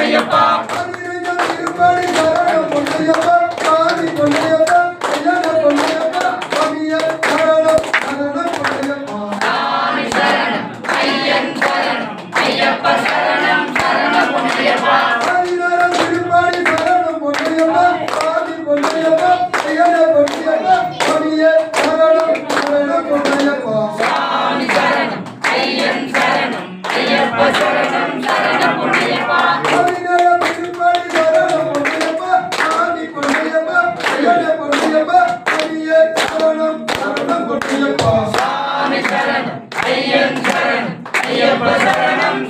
பொன்னையப்பா சரணம் சரணம் ஐயப்ப சரணம்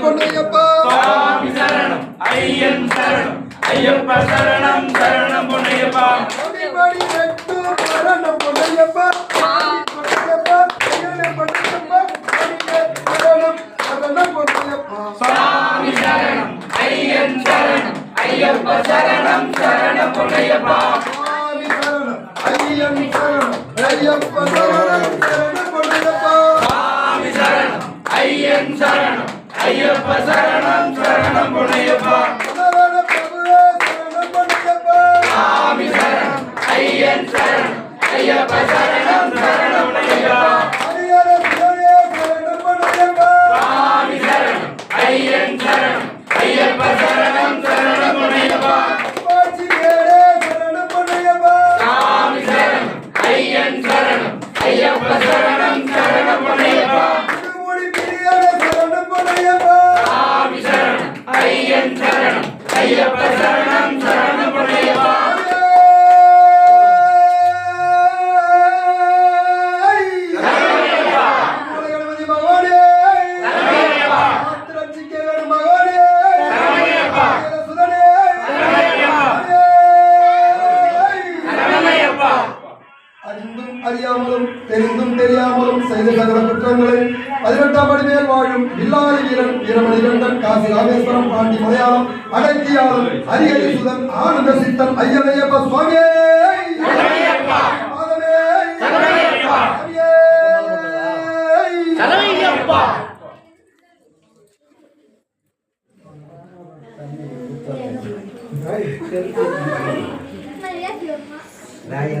பொன்னையப்பா ஐயப்ப சரணம் சரணம் பொன்னையப்பா. சரணம் பொன்னையப்பா பொன்னையப்பா சரணம் ஐயன் சரணம் ஐயப்ப சரணம் சுவாமி சரணம் ஐயன் சரணம் ஐயப்ப சரணம் சரணம் ஐயன் சரணம் ஐயப்ப சரணம் ஐயப்ப சரணம் சரணம் பொன்னையப்பா ஹரிஹர சரணம் ஐயன் சரணம் சரணம் சரணம் சரணம் ஐயன் சரணம் சரணம் சரணம் அறிந்தும் அறியாமலும் தெரிந்தும் தெரியாமலும் செய்த சகல குற்றங்களை பதினெட்டாம் படி மேல் வாழும் வில்லாதி வீரன் வீரமணிகண்டன் காசி ராமேஸ்வரம் பாண்டி மலையாளம் அடக்கியாளம் ஹரிஹரி சுதன் ஆனந்த சித்தன் ஐயனையப்ப சுவாமியே! பாதமே சுவாமியே नाही